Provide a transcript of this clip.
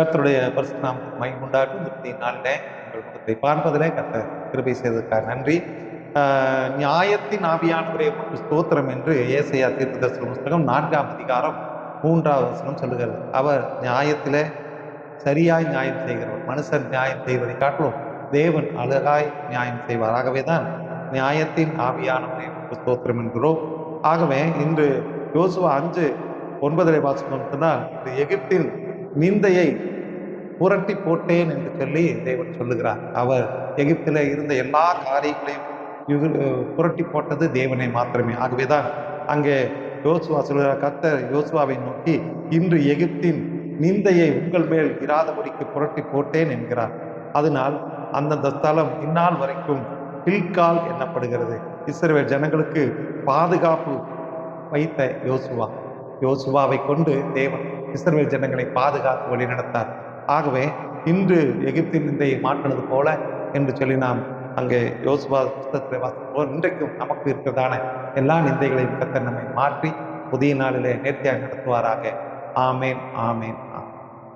கர்த்தருடைய பரிசுநாம் மைகுண்டாட்டும் இந்த நாளிலே உங்கள் முகத்தை பார்ப்பதிலே கர்த்தர் கிருபை செய்ததற்காக நன்றி. நியாயத்தின் ஆவியானவரே உமக்கு ஸ்தோத்திரம் என்று ஏசையா தீர்க்கதரிசன புஸ்தகம் நான்காம் அதிகாரம் மூன்றாவது வசனம் சொல்லுகிறது. அவர் நியாயத்தில் சரியாய் நியாயம் செய்கிறவர் மனுஷன் நியாயம் செய்வதை காட்டிலும் தேவன் அழகாய் நியாயம் செய்வார். ஆகவே தான் நியாயத்தின் ஆவியானவரே உமக்கு ஸ்தோத்திரம் என்கிறோம். ஆகவே இன்று யோசுவா அஞ்சு ஒன்பதரை வாசம் சொன்னால் இந்த எகிப்தின் நிந்தையை புரட்டி போட்டேன் என்று சொல்லி தேவன் சொல்லுகிறார். அவர் எகிப்தில் இருந்த எல்லா காரியங்களையும் புரட்டி போட்டது தேவனை மாத்திரமே. ஆகவேதான் அங்கே யோசுவா சொல்கிறார் கத்தர் யோசுவாவை நோக்கி இன்று எகிப்தின் நிந்தையை உங்கள் மேல் இராதபடிக்கு புரட்டி போட்டேன் என்கிறார். அதனால் அந்தந்த ஸ்தலம் இந்நாள் வரைக்கும் கில்கால் எண்ணப்படுகிறது இஸ்ரவேல் ஜனங்களுக்கு பாதுகாப்பு வைத்த யோசுவா. யோசுவாவை கொண்டு தேவன் இஸ்ரவேல் ஜனங்களை பாதுகாத்து வழிநடத்தார். ஆகவே இன்று எகிப்தின் நிந்தையை மாற்றினது போல என்று சொல்லி நாம் அங்கே யோசுவா புத்தகத்தில் வாசிப்போம் இன்றைக்கும் நமக்கு இருக்கிறதான எல்லா நிந்தைகளையும் கத்த நம்மை மாற்றி புதிய நாளிலே நேர்த்தியாக நடத்துவாராக. ஆமேன் ஆமேன் ஆமேன்.